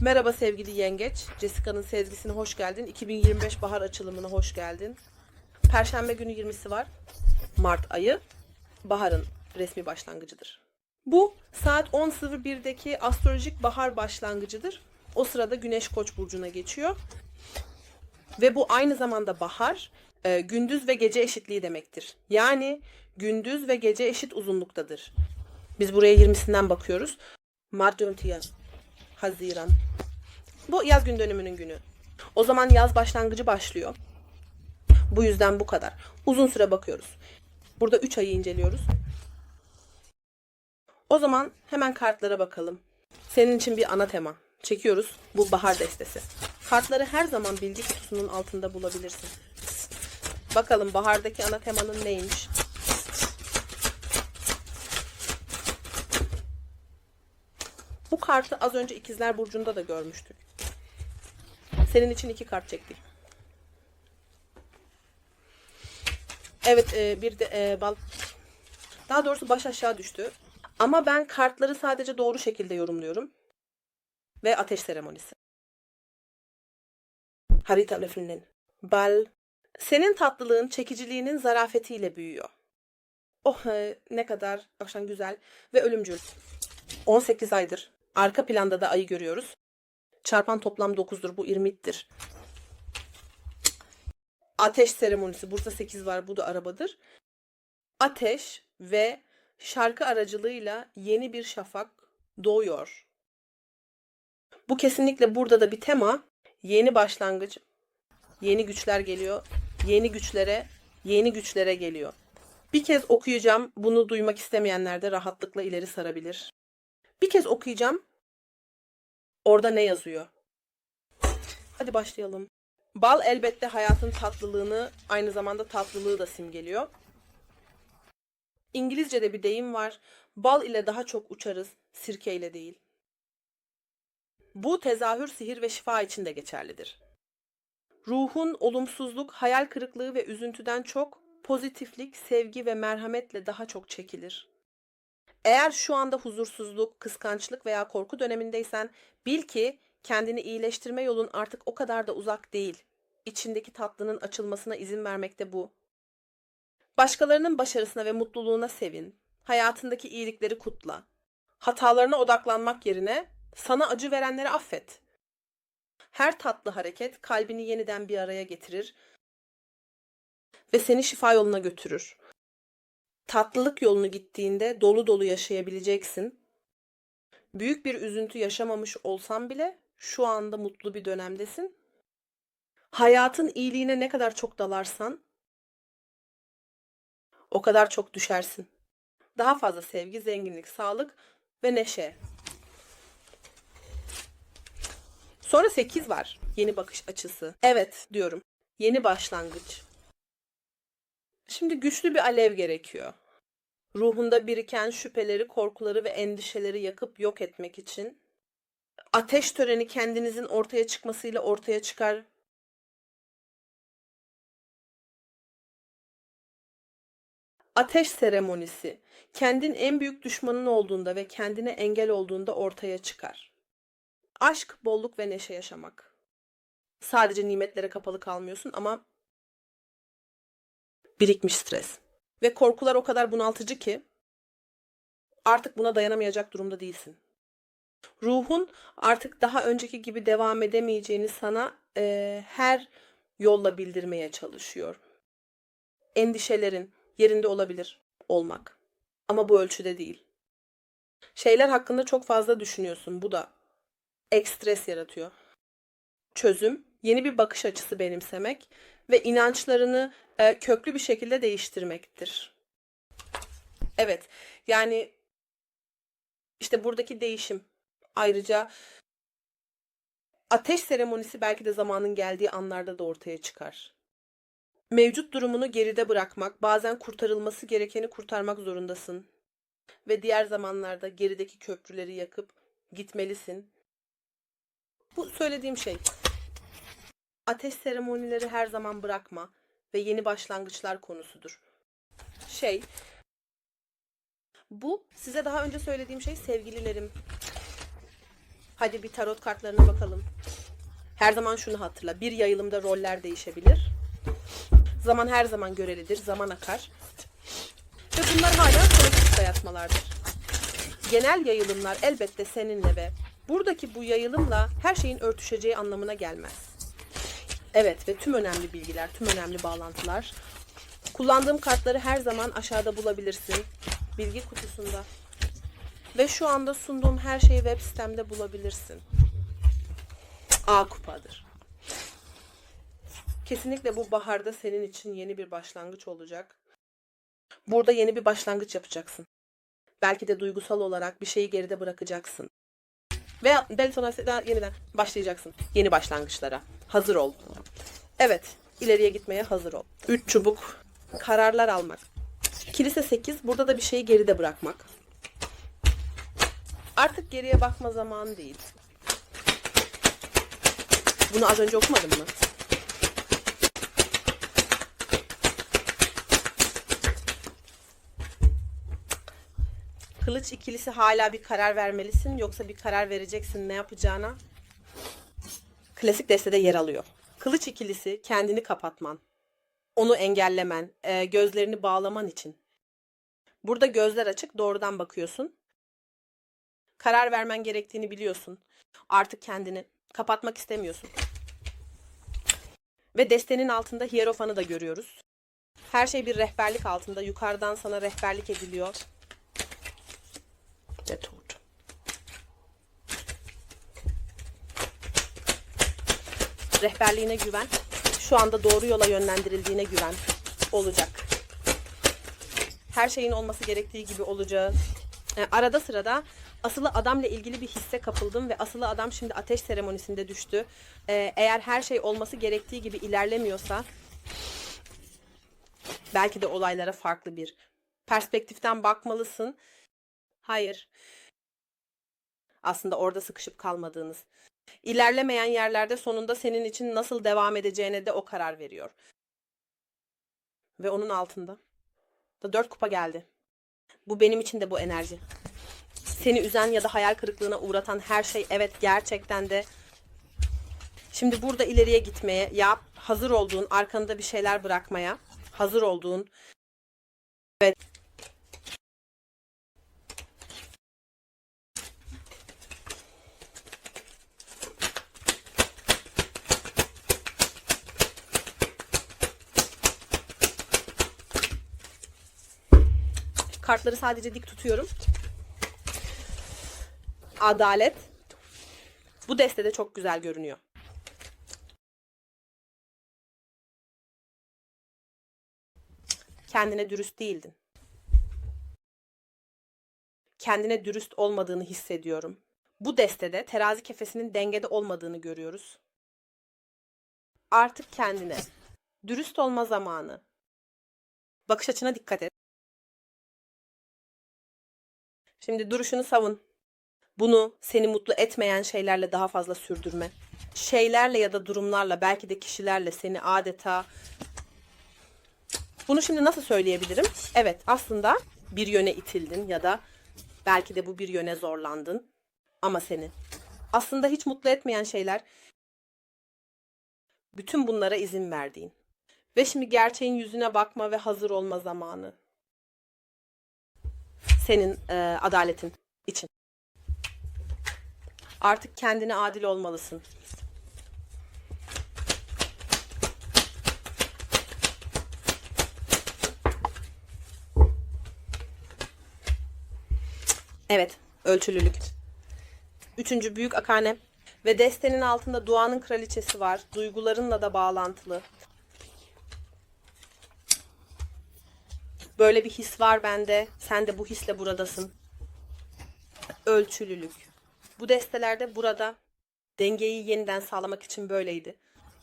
Merhaba sevgili yengeç. Jessica'nın sezgisine hoş geldin. 2025 bahar açılımına hoş geldin. Perşembe günü 20'si var. Mart ayı. Baharın resmi başlangıcıdır. Bu saat 10.01'deki astrolojik bahar başlangıcıdır. O sırada Güneş Koç burcuna geçiyor. Ve bu aynı zamanda bahar, e, gündüz ve gece eşitliği demektir. Yani gündüz ve gece eşit uzunluktadır. Biz buraya 20'sinden bakıyoruz. Mart dönüntü Haziran. Bu yaz gün dönümünün günü. O zaman yaz başlangıcı başlıyor. Bu yüzden bu kadar. Uzun süre bakıyoruz. Burada 3 ayı inceliyoruz. O zaman hemen kartlara bakalım. Senin için bir ana tema. Çekiyoruz. Bu bahar destesi. Kartları her zaman bilgi kutusunun altında bulabilirsin. Bakalım bahardaki ana temanın neymiş? Bu kartı az önce İkizler Burcu'nda da görmüştük. Senin için iki kart çektik. Evet e, bir de e, bal... Daha doğrusu baş aşağı düştü. Ama ben kartları sadece doğru şekilde yorumluyorum. Ve ateş seremonisi. Harita lefinin. Bal. Senin tatlılığın çekiciliğinin zarafetiyle büyüyor. Oh e, ne kadar akşam güzel ve ölümcül. 18 aydır. Arka planda da ayı görüyoruz. Çarpan toplam 9'dur. Bu irmittir. Ateş seremonisi. Burada 8 var. Bu da arabadır. Ateş ve şarkı aracılığıyla yeni bir şafak doğuyor. Bu kesinlikle burada da bir tema. Yeni başlangıç. Yeni güçler geliyor. Yeni güçlere, yeni güçlere geliyor. Bir kez okuyacağım. Bunu duymak istemeyenler de rahatlıkla ileri sarabilir. Bir kez okuyacağım. Orada ne yazıyor? Hadi başlayalım. Bal elbette hayatın tatlılığını, aynı zamanda tatlılığı da simgeliyor. İngilizce'de bir deyim var. Bal ile daha çok uçarız, sirke ile değil. Bu tezahür, sihir ve şifa için de geçerlidir. Ruhun olumsuzluk, hayal kırıklığı ve üzüntüden çok pozitiflik, sevgi ve merhametle daha çok çekilir. Eğer şu anda huzursuzluk, kıskançlık veya korku dönemindeysen bil ki kendini iyileştirme yolun artık o kadar da uzak değil. İçindeki tatlının açılmasına izin vermekte bu. Başkalarının başarısına ve mutluluğuna sevin. Hayatındaki iyilikleri kutla. Hatalarına odaklanmak yerine sana acı verenleri affet. Her tatlı hareket kalbini yeniden bir araya getirir ve seni şifa yoluna götürür. Tatlılık yolunu gittiğinde dolu dolu yaşayabileceksin. Büyük bir üzüntü yaşamamış olsan bile şu anda mutlu bir dönemdesin. Hayatın iyiliğine ne kadar çok dalarsan o kadar çok düşersin. Daha fazla sevgi, zenginlik, sağlık ve neşe. Sonra 8 var. Yeni bakış açısı. Evet diyorum. Yeni başlangıç. Şimdi güçlü bir alev gerekiyor. Ruhunda biriken şüpheleri, korkuları ve endişeleri yakıp yok etmek için ateş töreni kendinizin ortaya çıkmasıyla ortaya çıkar. Ateş seremonisi kendin en büyük düşmanın olduğunda ve kendine engel olduğunda ortaya çıkar. Aşk, bolluk ve neşe yaşamak. Sadece nimetlere kapalı kalmıyorsun ama birikmiş stres. Ve korkular o kadar bunaltıcı ki artık buna dayanamayacak durumda değilsin. Ruhun artık daha önceki gibi devam edemeyeceğini sana e, her yolla bildirmeye çalışıyor. Endişelerin yerinde olabilir olmak. Ama bu ölçüde değil. Şeyler hakkında çok fazla düşünüyorsun. Bu da ekstres yaratıyor. Çözüm, yeni bir bakış açısı benimsemek ve inançlarını e, köklü bir şekilde değiştirmektir. Evet, yani işte buradaki değişim. Ayrıca ateş seremonisi belki de zamanın geldiği anlarda da ortaya çıkar. Mevcut durumunu geride bırakmak, bazen kurtarılması gerekeni kurtarmak zorundasın. Ve diğer zamanlarda gerideki köprüleri yakıp gitmelisin. Bu söylediğim şey. Ateş seremonileri her zaman bırakma ve yeni başlangıçlar konusudur. Şey, bu size daha önce söylediğim şey sevgililerim. Hadi bir tarot kartlarına bakalım. Her zaman şunu hatırla. Bir yayılımda roller değişebilir. Zaman her zaman görelidir. Zaman akar. Ve bunlar hala kolektif dayatmalardır. Genel yayılımlar elbette seninle ve buradaki bu yayılımla her şeyin örtüşeceği anlamına gelmez. Evet ve tüm önemli bilgiler, tüm önemli bağlantılar. Kullandığım kartları her zaman aşağıda bulabilirsin. Bilgi kutusunda. Ve şu anda sunduğum her şeyi web sitemde bulabilirsin. A kupadır. Kesinlikle bu baharda senin için yeni bir başlangıç olacak. Burada yeni bir başlangıç yapacaksın. Belki de duygusal olarak bir şeyi geride bırakacaksın. Veya belki sonrasında yeniden başlayacaksın. Yeni başlangıçlara. Hazır ol. Evet, ileriye gitmeye hazır ol. Üç çubuk. Kararlar almak. Kilise 8. Burada da bir şeyi geride bırakmak. Artık geriye bakma zamanı değil. Bunu az önce okumadın mı? Kılıç ikilisi hala bir karar vermelisin yoksa bir karar vereceksin ne yapacağına. Klasik destede yer alıyor. Kılıç ikilisi kendini kapatman, onu engellemen, e, gözlerini bağlaman için. Burada gözler açık, doğrudan bakıyorsun. Karar vermen gerektiğini biliyorsun. Artık kendini kapatmak istemiyorsun. Ve destenin altında hierofanı da görüyoruz. Her şey bir rehberlik altında. Yukarıdan sana rehberlik ediliyor. Ve Tod. Rehberliğine güven. Şu anda doğru yola yönlendirildiğine güven. Olacak. Her şeyin olması gerektiği gibi olacağı. E, arada sırada asılı adamla ilgili bir hisse kapıldım ve asılı adam şimdi ateş seremonisinde düştü. E, eğer her şey olması gerektiği gibi ilerlemiyorsa belki de olaylara farklı bir perspektiften bakmalısın. Hayır. Aslında orada sıkışıp kalmadığınız. İlerlemeyen yerlerde sonunda senin için nasıl devam edeceğine de o karar veriyor. Ve onun altında da dört kupa geldi. Bu benim için de bu enerji. Seni üzen ya da hayal kırıklığına uğratan her şey evet gerçekten de şimdi burada ileriye gitmeye ya hazır olduğun arkanda bir şeyler bırakmaya hazır olduğun evet Kartları sadece dik tutuyorum. Adalet. Bu destede çok güzel görünüyor. Kendine dürüst değildin. Kendine dürüst olmadığını hissediyorum. Bu destede terazi kefesinin dengede olmadığını görüyoruz. Artık kendine dürüst olma zamanı. Bakış açına dikkat et. Şimdi duruşunu savun. Bunu seni mutlu etmeyen şeylerle daha fazla sürdürme. Şeylerle ya da durumlarla belki de kişilerle seni adeta bunu şimdi nasıl söyleyebilirim? Evet aslında bir yöne itildin ya da belki de bu bir yöne zorlandın ama seni aslında hiç mutlu etmeyen şeyler bütün bunlara izin verdiğin. Ve şimdi gerçeğin yüzüne bakma ve hazır olma zamanı senin e, adaletin için. Artık kendine adil olmalısın. Evet, ölçülülük. Üçüncü büyük akane ve destenin altında duanın kraliçesi var. Duygularınla da bağlantılı. Böyle bir his var bende. Sen de bu hisle buradasın. Ölçülülük. Bu destelerde burada dengeyi yeniden sağlamak için böyleydi.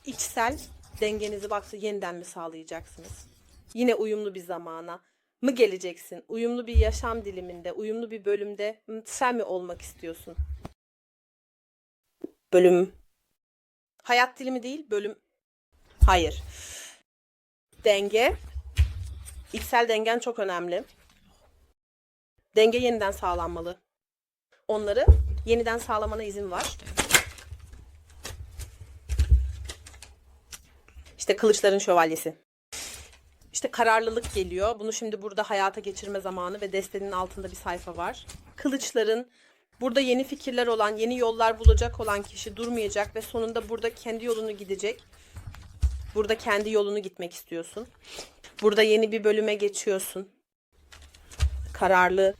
İçsel dengenizi baksa yeniden mi sağlayacaksınız? Yine uyumlu bir zamana mı geleceksin? Uyumlu bir yaşam diliminde, uyumlu bir bölümde sen mi olmak istiyorsun? Bölüm. Hayat dilimi değil, bölüm. Hayır. Denge İçsel dengen çok önemli. Denge yeniden sağlanmalı. Onları yeniden sağlamana izin var. İşte kılıçların şövalyesi. İşte kararlılık geliyor. Bunu şimdi burada hayata geçirme zamanı ve destenin altında bir sayfa var. Kılıçların burada yeni fikirler olan, yeni yollar bulacak olan kişi durmayacak ve sonunda burada kendi yolunu gidecek. Burada kendi yolunu gitmek istiyorsun. Burada yeni bir bölüme geçiyorsun. Kararlı.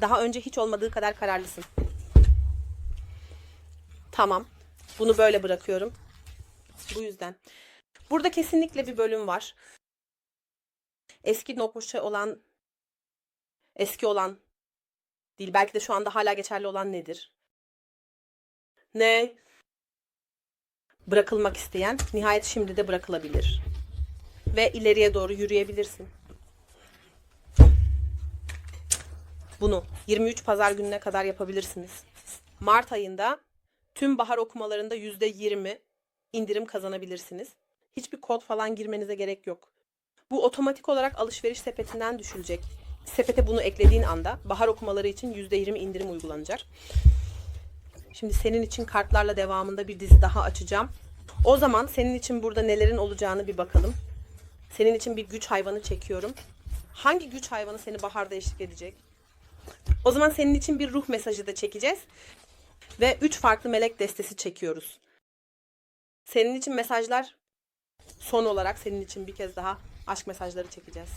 Daha önce hiç olmadığı kadar kararlısın. Tamam. Bunu böyle bırakıyorum. Bu yüzden. Burada kesinlikle bir bölüm var. Eski Nokoşa olan eski olan değil belki de şu anda hala geçerli olan nedir? Ne? Bırakılmak isteyen nihayet şimdi de bırakılabilir. Ve ileriye doğru yürüyebilirsin. Bunu 23 pazar gününe kadar yapabilirsiniz. Mart ayında tüm bahar okumalarında %20 indirim kazanabilirsiniz. Hiçbir kod falan girmenize gerek yok. Bu otomatik olarak alışveriş sepetinden düşülecek. Sepete bunu eklediğin anda bahar okumaları için %20 indirim uygulanacak. Şimdi senin için kartlarla devamında bir dizi daha açacağım. O zaman senin için burada nelerin olacağını bir bakalım. Senin için bir güç hayvanı çekiyorum. Hangi güç hayvanı seni baharda eşlik edecek? O zaman senin için bir ruh mesajı da çekeceğiz. Ve 3 farklı melek destesi çekiyoruz. Senin için mesajlar son olarak senin için bir kez daha aşk mesajları çekeceğiz.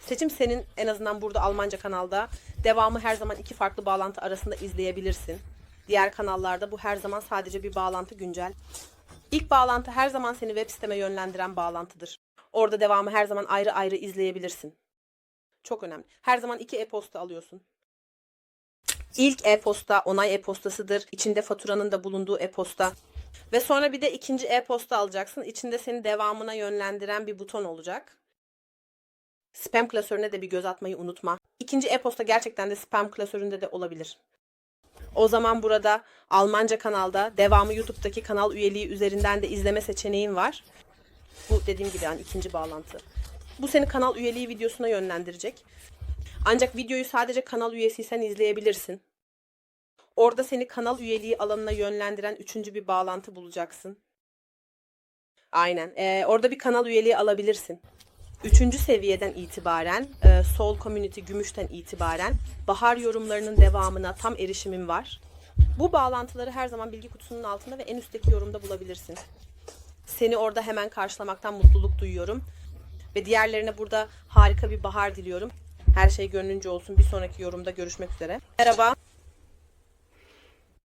Seçim senin en azından burada Almanca kanalda. Devamı her zaman iki farklı bağlantı arasında izleyebilirsin. Diğer kanallarda bu her zaman sadece bir bağlantı güncel. İlk bağlantı her zaman seni web siteme yönlendiren bağlantıdır. Orada devamı her zaman ayrı ayrı izleyebilirsin. Çok önemli. Her zaman iki e-posta alıyorsun. İlk e-posta onay e-postasıdır. İçinde faturanın da bulunduğu e-posta. Ve sonra bir de ikinci e-posta alacaksın. İçinde seni devamına yönlendiren bir buton olacak. Spam klasörüne de bir göz atmayı unutma. İkinci e-posta gerçekten de spam klasöründe de olabilir. O zaman burada Almanca kanalda devamı YouTube'daki kanal üyeliği üzerinden de izleme seçeneğin var. Bu dediğim gibi yani ikinci bağlantı. Bu seni kanal üyeliği videosuna yönlendirecek. Ancak videoyu sadece kanal üyesiysen izleyebilirsin. Orada seni kanal üyeliği alanına yönlendiren üçüncü bir bağlantı bulacaksın. Aynen. Ee, orada bir kanal üyeliği alabilirsin. Üçüncü seviyeden itibaren, e, Soul Community Gümüş'ten itibaren bahar yorumlarının devamına tam erişimim var. Bu bağlantıları her zaman bilgi kutusunun altında ve en üstteki yorumda bulabilirsin. Seni orada hemen karşılamaktan mutluluk duyuyorum. Ve diğerlerine burada harika bir bahar diliyorum. Her şey gönlünce olsun. Bir sonraki yorumda görüşmek üzere. Merhaba.